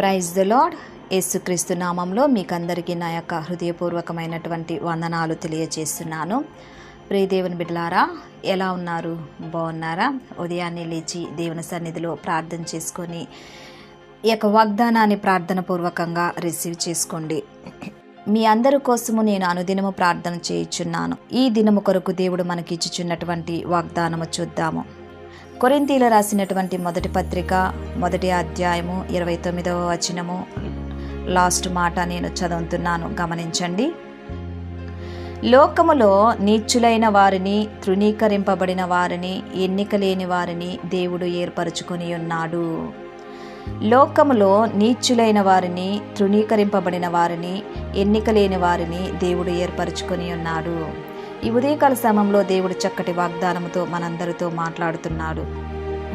Praise the lord యేసుక్రీస్తు నామంలో మీకు అందరికీ నా యొక్క హృదయపూర్వకమైనటువంటి వందనాలు తెలియజేస్తున్నాను. ప్రియదేవుని బిడ్డలారా ఎలా ఉన్నారు? బాగున్నారా? ఉదయాన్నే లేచి దేవుని సన్నిధిలో ప్రార్థన చేసుకొని ఈ యొక్క వాగ్దానాన్ని ప్రార్థన పూర్వకంగా రిసీవ్ చేసుకోండి. మీ అందరి కోసము నేను అనుదినము ప్రార్థన చేయుచున్నాను. ఈ దినము కొరకు దేవుడు మనకి ఇచ్చుచున్నటువంటి వాగ్దానము చూద్దాము. కొరింతీల రాసినటువంటి మొదటి పత్రిక మొదటి అధ్యాయము ఇరవై తొమ్మిదవ వచనము. లాస్ట్ మాట నేను చదువుతున్నాను గమనించండి. లోకములో నీచులైన వారిని తృణీకరింపబడిన వారిని ఎన్నిక లేని వారిని దేవుడు ఏర్పరచుకొని ఉన్నాడు. లోకములో నీచులైన వారిని తృణీకరింపబడిన వారిని ఎన్నిక లేని వారిని దేవుడు ఏర్పరచుకొని ఉన్నాడు. ఈ ఉదయకాల సమయంలో దేవుడు చక్కటి వాగ్దానముతో మనందరితో మాట్లాడుతున్నాడు.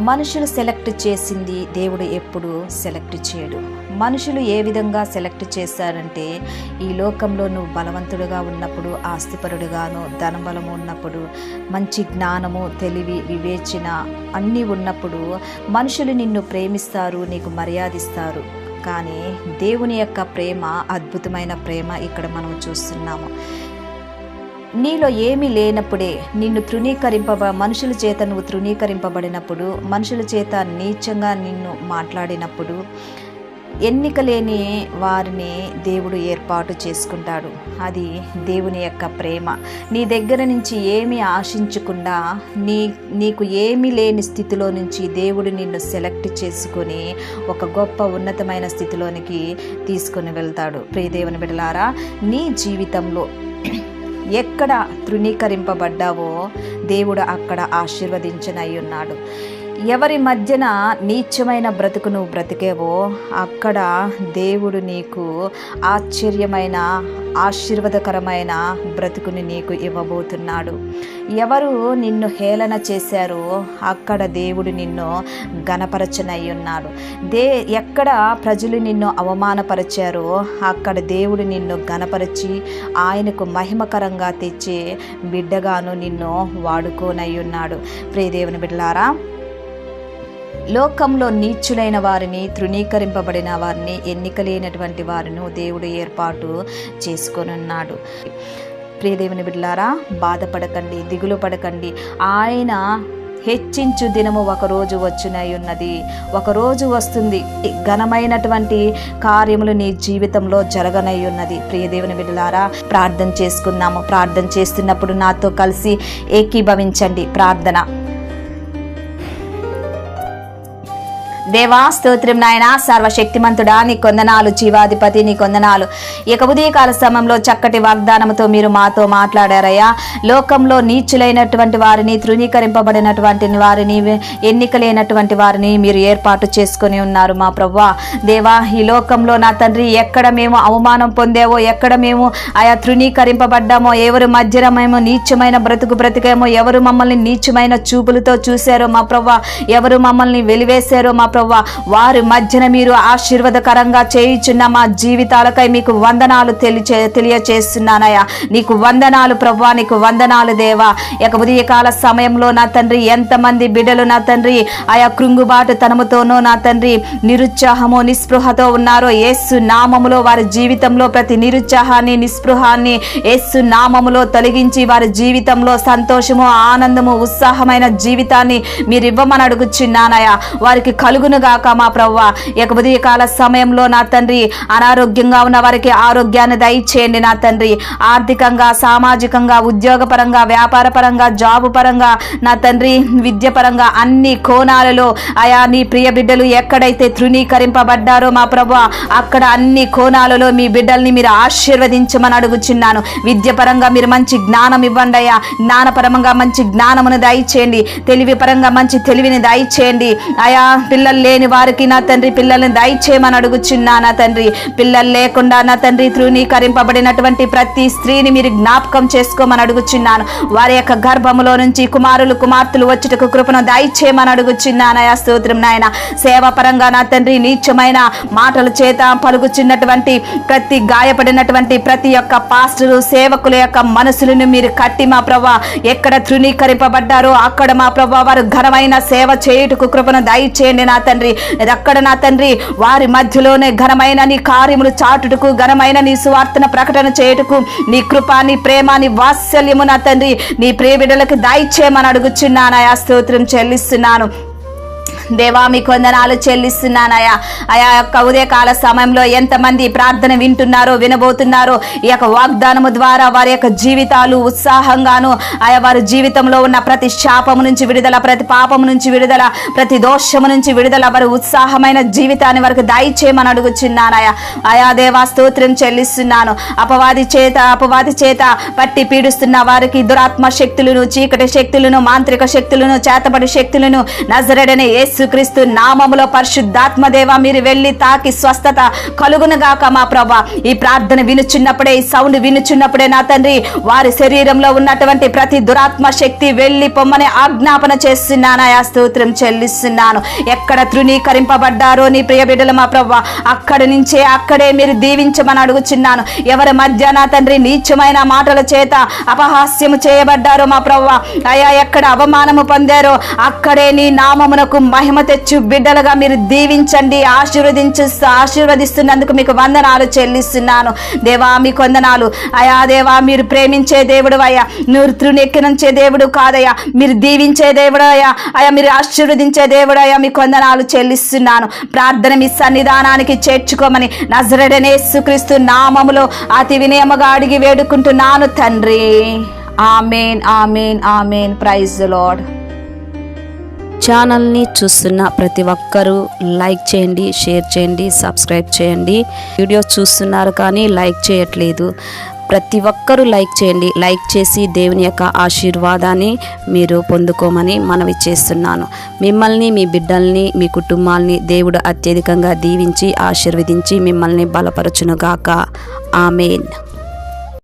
మనుషులు సెలెక్ట్ చేసింది దేవుడు ఎప్పుడు సెలెక్ట్ చేయడు. మనుషులు ఏ విధంగా సెలెక్ట్ చేశారంటే ఈ లోకంలో నువ్వు బలవంతుడుగా ఉన్నప్పుడు ఆస్తిపరుడుగాను ధనబలము ఉన్నప్పుడు మంచి జ్ఞానము తెలివి వివేచన అన్నీ ఉన్నప్పుడు మనుషులు నిన్ను ప్రేమిస్తారు నీకు మర్యాదిస్తారు. కానీ దేవుని యొక్క ప్రేమ అద్భుతమైన ప్రేమ ఇక్కడ మనం చూస్తున్నాము. నీలో ఏమీ లేనప్పుడే నిన్ను తృణీకరింపబ మనుషుల చేత నువ్వు తృణీకరింపబడినప్పుడు మనుషుల చేత నీచంగా నిన్ను మాట్లాడినప్పుడు ఎన్నిక లేని వారిని దేవుడు ఏర్పాటు చేసుకుంటాడు. అది దేవుని యొక్క ప్రేమ. నీ దగ్గర నుంచి ఏమీ ఆశించకుండా నీ నీకు ఏమీ లేని స్థితిలో నుంచి దేవుడు నిన్ను సెలెక్ట్ చేసుకొని ఒక గొప్ప ఉన్నతమైన స్థితిలోనికి తీసుకొని వెళ్తాడు. ప్రియదేవుని బిడలారా నీ జీవితంలో ఎక్కడ తృణీకరింపబడ్డావో దేవుడు అక్కడ ఆశీర్వదించనై ఉన్నాడు ఎవరి మధ్యన నీచమైన బ్రతుకు నువ్వు బ్రతికేవో అక్కడ దేవుడు నీకు ఆశ్చర్యమైన ఆశీర్వదకరమైన బ్రతుకుని నీకు ఇవ్వబోతున్నాడు. ఎవరు నిన్ను హేళన చేశారో అక్కడ దేవుడు నిన్ను గణపరచనై ఉన్నాడు దే ఎక్కడ ప్రజలు నిన్ను అవమానపరిచారో అక్కడ దేవుడు నిన్ను గణపరిచి ఆయనకు మహిమకరంగా తెచ్చే బిడ్డగాను నిన్ను వాడుకోనై ఉన్నాడు ప్రియదేవుని బిడ్డలారా లోకంలో నీచులైన వారిని తృణీకరింపబడిన వారిని ఎన్నికలేనటువంటి వారిని దేవుడు ఏర్పాటు చేసుకొనున్నాడు. ప్రియదేవుని బిడ్డలారా బాధపడకండి దిగులు పడకండి. ఆయన హెచ్చించు దినము ఒకరోజు వచ్చునై ఉన్నది. ఒకరోజు వస్తుంది. ఘనమైనటువంటి కార్యములు నీ జీవితంలో జరగనై ఉన్నది. ప్రియదేవుని బిడ్డలారా ప్రార్థన చేసుకుందాము. ప్రార్థన చేస్తున్నప్పుడు నాతో కలిసి ఏకీభవించండి. ప్రార్థన. దేవా స్తోత్రం నాయన సర్వశక్తిమంతుడా నీ కొందనాలు జీవాధిపతి నీ కొందనాలు. ఇక ఉదయకాల సమయంలో చక్కటి వాగ్దానంతో మీరు మాతో మాట్లాడారయ్యా. లోకంలో నీచులైనటువంటి వారిని తృణీకరింపబడినటువంటి వారిని ఎన్నికలైనటువంటి వారిని మీరు ఏర్పాటు చేసుకొని ఉన్నారు మా ప్రవ్వా. దేవా ఈ లోకంలో నా తండ్రి ఎక్కడ మేము అవమానం పొందేవో ఎక్కడ మేము ఆయా తృణీకరింపబడ్డామో ఎవరు మధ్యన మేము నీచమైన బ్రతుకు బ్రతికేమో ఎవరు మమ్మల్ని నీచమైన చూపులతో చూశారో మా ప్రవ్వా ఎవరు మమ్మల్ని వెలివేశారో మా ప్రవ్వా వారి మధ్యన మీరు ఆశీర్వాదకరంగా చేయుచున్న మా జీవితాలకై మీకు వందనాలు తెలియచే తెలియచేస్తున్నానయ్యా. నీకు వందనాలు ప్రవ్వా నీకు వందనాలు దేవా. ఇక ఉదయకాల సమయంలో నా తండ్రి ఎంతమంది బిడ్డలు నా తండ్రి ఆయా కృంగుబాటు తనముతోనో నా తండ్రి నిరుత్సాహము నిస్పృహతో ఉన్నారో ఏసు నామములో వారి జీవితంలో ప్రతి నిరుత్సాహాన్ని నిస్పృహాన్ని ఏసు నామములో తొలగించి వారి జీవితంలో సంతోషము ఆనందము ఉత్సాహమైన జీవితాన్ని మీరు ఇవ్వమని అడుగుచున్నానయా వారికి కలుగు కలుగునుగాక మా ప్రవ్వ. ఇక ఉదయకాల సమయంలో నా తండ్రి అనారోగ్యంగా ఉన్న వారికి ఆరోగ్యాన్ని దయచేయండి నా తండ్రి. ఆర్థికంగా సామాజికంగా ఉద్యోగపరంగా వ్యాపార పరంగా జాబు పరంగా నా తండ్రి విద్య పరంగా అన్ని కోణాలలో ఆయా నీ ప్రియ బిడ్డలు ఎక్కడైతే తృణీకరింపబడ్డారో మా ప్రభు అక్కడ అన్ని కోణాలలో మీ బిడ్డల్ని మీరు ఆశీర్వదించమని అడుగుచున్నాను. విద్యపరంగా మీరు మంచి జ్ఞానం ఇవ్వండి అయ్యా జ్ఞానపరంగా మంచి జ్ఞానమును దయచేయండి. తెలివి పరంగా మంచి తెలివిని దయచేయండి. ఆయా పిల్లలు లేని వారికి నా తండ్రి పిల్లల్ని దయచేయమని అడుగుచున్నా నా తండ్రి. పిల్లలు లేకుండా నా తండ్రి తృణీకరింపబడినటువంటి ప్రతి స్త్రీని మీరు జ్ఞాపకం చేసుకోమని అడుగుచున్నాను. వారి యొక్క గర్భములో నుంచి కుమారులు కుమార్తెలు వచ్చుటకు కృపను దయచేయమని అడుగుచున్నానయా స్తోత్రం నాయన. సేవ పరంగా నా తండ్రి నీచమైన మాటల చేత పలుకుచున్నటువంటి ప్రతి గాయపడినటువంటి ప్రతి ఒక్క పాస్టరు సేవకుల యొక్క మనసులను మీరు కట్టి మా ప్రభా ఎక్కడ తృణీకరింపబడ్డారో అక్కడ మా ప్రభా వారు ఘనమైన సేవ చేయుటకు కృపను దయచేయండి నా తండ్రి. ఎక్కడ నా తండ్రి వారి మధ్యలోనే ఘనమైన నీ కార్యములు చాటుటకు ఘనమైన నీ సువార్తన ప్రకటన చేయుటకు నీ కృప నీ ప్రేమ నీ వాత్సల్యము నా తండ్రి. నీ ప్రియ బిడ్డలకు దయచేయమని అడుగుచున్నాను. ఆయా స్తోత్రం చెల్లిస్తున్నాను. దేవా మీ కొందనాలు చెల్లిస్తున్నానయా ఆయా యొక్క ఉదయకాల సమయంలో ఎంతమంది ప్రార్థన వింటున్నారో వినబోతున్నారో ఈ యొక్క వాగ్దానము ద్వారా వారి యొక్క జీవితాలు ఉత్సాహంగాను ఆయా వారి జీవితంలో ఉన్న ప్రతి శాపము నుంచి విడుదల ప్రతి పాపము నుంచి విడుదల ప్రతి దోషము నుంచి విడుదల వారి ఉత్సాహమైన జీవితాన్ని వారికి దయచేయమని అడుగుచున్నానయా ఆయా దేవా స్తోత్రం చెల్లిస్తున్నాను. అపవాది చేత అపవాది చేత పట్టి పీడిస్తున్న వారికి దురాత్మ శక్తులను చీకటి శక్తులను మాంత్రిక శక్తులను చేతబడి శక్తులను నజరడని యేసుక్రీస్తు నామములో పరిశుద్ధాత్మదేవ మీరు వెళ్ళి తాకి స్వస్థత కలుగునగాక మా ప్రభా. ఈ ప్రార్థన వినుచున్నప్పుడే ఈ సౌండ్ వినుచున్నప్పుడే నా తండ్రి వారి శరీరంలో ఉన్నటువంటి ప్రతి దురాత్మ శక్తి వెళ్ళి పొమ్మని ఆజ్ఞాపన చేస్తున్నానయా స్తోత్రం చెల్లిస్తున్నాను. ఎక్కడ తృణీకరింపబడ్డారో నీ ప్రియ బిడ్డలు మా ప్రభా అక్కడి నుంచే అక్కడే మీరు దీవించమని అడుగుచున్నాను. ఎవరి మధ్య నా తండ్రి నీచమైన మాటల చేత అపహాస్యము చేయబడ్డారో మా ప్రభా అయా ఎక్కడ అవమానము పొందారో అక్కడే నీ నామమునకు మహిమ తెచ్చు. బిడ్డలుగా మీరు దీవించండి ఆశీర్వదించు ఆశీర్వదిస్తున్నందుకు మీకు వందనాలు చెల్లిస్తున్నాను. దేవా మీ కొందనాలు అయా దేవా మీరు ప్రేమించే దేవుడు అయ్యా. మీరు తృణెక్కినంచే దేవుడు కాదయ్యా. మీరు దీవించే దేవుడు అయ్యా. అయ్యా మీరు ఆశీర్వదించే దేవుడు అయ్యా. మీ కొందనాలు చెల్లిస్తున్నాను. ప్రార్థన మీ సన్నిధానానికి చేర్చుకోమని నజరడనే సుక్రీస్తు నామములో అతి వినయముగా అడిగి వేడుకుంటున్నాను తండ్రి. Amen amen amen. Praise lord. ఛానల్ని చూస్తున్న ప్రతి ఒక్కరూ లైక్ చేయండి షేర్ చేయండి సబ్స్క్రైబ్ చేయండి. వీడియో చూస్తున్నారు కానీ లైక్ చేయట్లేదు. ప్రతి ఒక్కరూ లైక్ చేయండి. లైక్ చేసి దేవుని యొక్క ఆశీర్వాదాన్ని మీరు పొందుకోమని మనవి చేస్తున్నాను. మిమ్మల్ని మీ బిడ్డల్ని మీ కుటుంబాల్ని దేవుడు అత్యధికంగా దీవించి ఆశీర్వదించి మిమ్మల్ని బలపరచునుగాక. ఆమెన్.